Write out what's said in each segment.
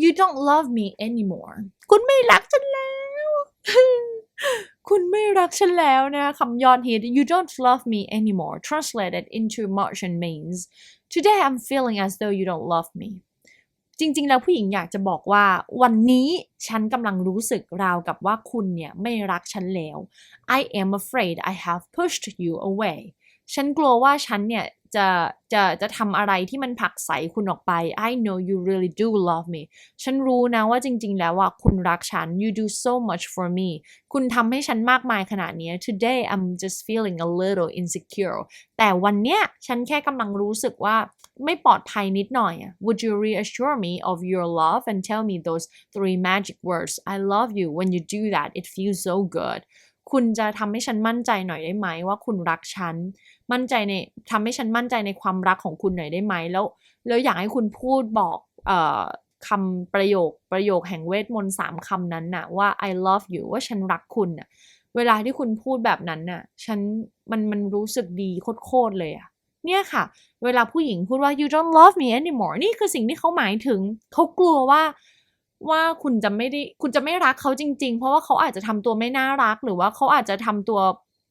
you don't love me anymore คุณไม่รักฉันแล้ว คุณไม่รักฉันแล้วนะคำยอดฮิต you don't love me anymore translated into Martian means today I'm feeling as though you don't love me จริง ๆ แล้วผู้หญิงอยากจะบอกว่า วันนี้ฉันกำลังรู้สึกราวกับว่าคุณเนี่ยไม่รักฉันแล้ว I am afraid I have pushed you away ฉันกลัวว่าฉันเนี่ย จะจะจะทำอะไรที่มันผลักไสคุณออกไป I know you really do love me ฉันรู้นะว่าจริง ๆ แล้วว่าคุณรักฉัน you do so much for me คุณทำให้ฉันมากมายขนาดนี้ today I'm just feeling a little insecure แต่วันเนี้ยฉันแค่กำลังรู้สึกว่าไม่ปลอดภัยนิดหน่อย Would you reassure me of your love and tell me those three magic words I love you when you do that it feels so good คุณจะทำให้ฉันมั่นใจหน่อยได้ไหมว่าคุณรักฉัน มั่นใจในทำให้ฉันมั่นใจในความรักของคุณหน่อยได้ไหมแล้ว แล้วอยากให้คุณพูดบอกเอ่อคำประโยคประโยคแห่งเวทมนต์สามคำนั้นน่ะว่า I love you ว่าฉันรักคุณน่ะเวลาที่คุณพูดแบบนั้นน่ะฉันมันมันรู้สึกดีโคตรเลยอะเนี่ยค่ะ เวลาผู้หญิงพูดว่า you don't love me anymore นี่คือสิ่งที่เขาหมายถึง เขากลัวว่า ว่าคุณจะไม่ได้คุณจะไม่รักเขาจริง ๆ เพราะว่าเขาอาจจะทำตัวไม่น่ารัก หรือว่าเขาอาจจะทำตัว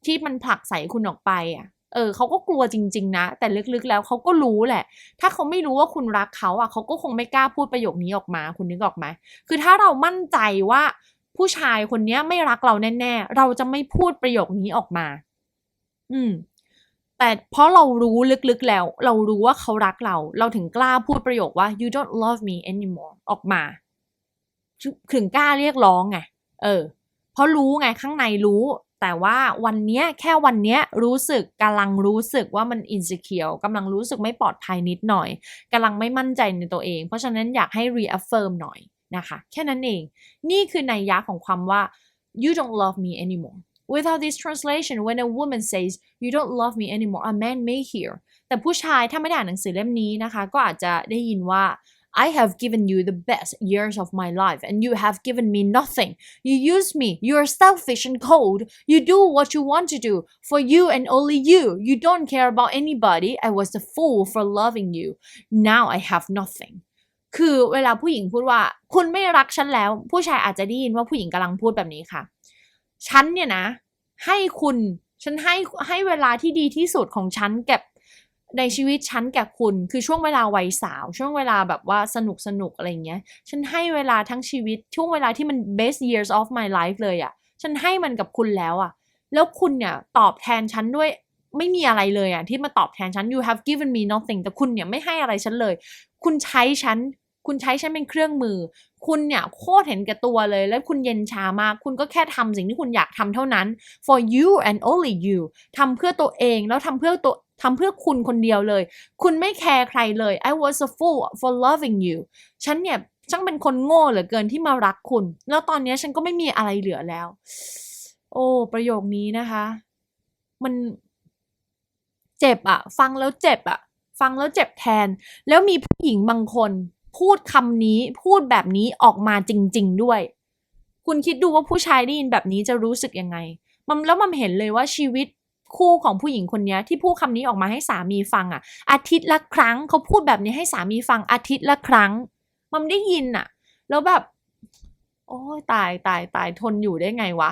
ที่มันผลักใส่คุณออกไปอะเออเขาก็กลัวจริง ๆ นะ แต่ลึกๆแล้วเขาก็รู้แหละ ถ้าเขาไม่รู้ว่าคุณรักเขาอะเขาก็คงไม่กล้าพูดประโยคนี้ออกมา คุณนึกออกไหมคือถ้าเรามั่นใจว่าผู้ชายคนนี้ไม่รักเราแน่ ๆ เราจะไม่พูดประโยคนี้ออกมา อืม แต่เพราะเรารู้ลึกๆแล้ว เรารู้ว่าเขารักเรา เราถึงกล้าพูดประโยคว่า you don't love me anymore ออกมา ถึงกล้าเรียกร้องไงเออ เพราะรู้ไงข้างในรู้ แต่ว่าวันเนี้ยแค่วันเนี้ยรู้สึกกำลังรู้สึกว่ามัน insecure กำลังรู้สึกไม่ปลอดภัยนิดหน่อยกำลังไม่มั่นใจในตัวเอง เพราะฉะนั้นอยากให้ reaffirm หน่อยนะคะแค่นั้นเอง นี่คือในยยะของความว่า you don't love me anymore without this translation when a woman says you don't love me anymore a man may hear แต่ผู้ชายถ้าไม่ได้อ่านหนังสือเล่มนี้นะคะ ก็อาจจะได้ยินว่า I have given you the best years of my life and you have given me nothing. You use me. You are selfish and cold. You do what you want to do for you and only you. You don't care about anybody. I was a fool for loving you. Now I have nothing. คือเวลาผู้หญิงพูดว่า คุณไม่รักฉันแล้ว ผู้ชายอาจจะได้ยินว่าผู้หญิงกำลังพูดแบบนี้ค่ะ ฉันเนี่ยนะ ให้คุณฉันให้ให้เวลาที่ดีที่สุดของฉันแกับ ในชีวิตฉันแก่คุณคือช่วงเวลาวัยสาว ช่วงเวลาแบบว่าสนุกสนุกอะไรเงี้ย ฉันให้เวลาทั้งชีวิต ช่วงเวลาที่มัน best years of my life เลยอะ่ะ ฉันให้มันกับคุณแล้วอะ่ะ แล้วคุณเนี่ยตอบแทนฉันด้วยไม่มีอะไรเลยอะ่ะที่มาตอบแทนฉัน you have given me nothing แต่คุณเนี่ยไม่ให้อะไรฉันเลย คุณใช้ฉัน คุณใช้ฉันเป็นเครื่องมือ คุณเนี่ยโคตรเห็นแก่ตัวเลย แล้วคุณเย็นชามาก คุณก็แค่ทำสิ่งที่คุณอยากทำเท่านั้น for you and only you ทำเพื่อตัวเองแล้วทำเพื่อตัว ทำเพื่อคุณคนเดียวเลย คุณไม่แคร์ใครเลย I was a fool for loving you ฉันเนี่ยช่างเป็นคนโง่เหลือเกินที่มารักคุณ แล้วตอนนี้ฉันก็ไม่มีอะไรเหลือแล้ว โอ้ ประโยคนี้นะคะ มันเจ็บอะฟังแล้วเจ็บอะฟังแล้วเจ็บแทน แล้วมีผู้หญิงบางคน พูดคำนี้พูดแบบนี้ออกมาจริง ๆ ด้วย คุณคิดดูว่าผู้ชายได้ยินแบบนี้จะรู้สึกยังไง มันแล้วมันเห็นเลยว่าชีวิต คู่ของผู้หญิงคนนี้ที่พูดคำนี้ออกมาให้สามีฟังอะอาทิตย์ละครั้งเขาพูดแบบนี้ให้สามีฟังอาทิตย์ละครั้ง มันได้ยินอะแล้วแบบ โอ้ยตายตายตายทนอยู่ได้ไงวะ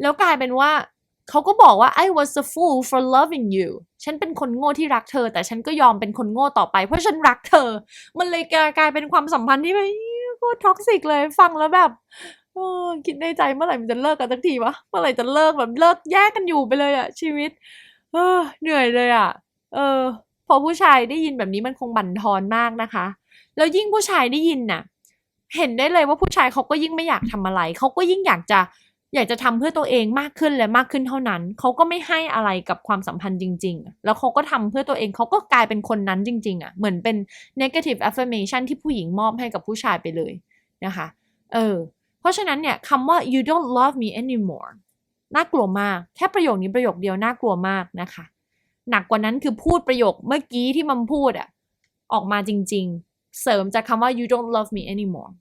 แล้วกลายเป็นว่าเขาก็บอกว่า I was a fool for loving you ฉันเป็นคนโง่ที่รักเธอ แต่ฉันก็ยอมเป็นคนโง่ต่อไป เพราะฉันรักเธอ มันเลยกลายเป็นความสัมพันธ์ที่แบบโคตรท็อกซิกเลยฟังแล้วแบบ คิดในใจเมื่อไหร่มันจะเลิกกันสักทีวะ เมื่อไหร่จะเลิกแบบเลิกแยกกันอยู่ไปเลยอะชีวิต เออ เหนื่อยเลยอะเออ พอผู้ชายได้ยินแบบนี้มันคงบั่นทอนมากนะคะ แล้วยิ่งผู้ชายได้ยินน่ะ เห็นได้เลยว่าผู้ชายเขาก็ยิ่งไม่อยากทำอะไร เขาก็ยิ่งอยากจะอยากจะทำเพื่อตัวเองมากขึ้นและมากขึ้นเท่านั้น เขาก็ไม่ให้อะไรกับความสัมพันธ์จริง ๆ แล้วเขาก็ทำเพื่อตัวเองเขาก็กลายเป็นคนนั้นจริง ๆอะเหมือนเป็น negative affirmation ที่ผู้หญิงมอบให้กับผู้ชายไปเลยนะคะ เออ เพราะฉะนั้นเนี่ยคำว่า you don't love me anymore น่ากลัวมาก แค่ประโยคนี้ประโยคเดียวน่ากลัวมากนะคะ หนักกว่านั้นคือพูดประโยคเมื่อกี้ที่มันพูดอะออกมาจริง ๆ เสริมจากคำว่า you don't love me anymore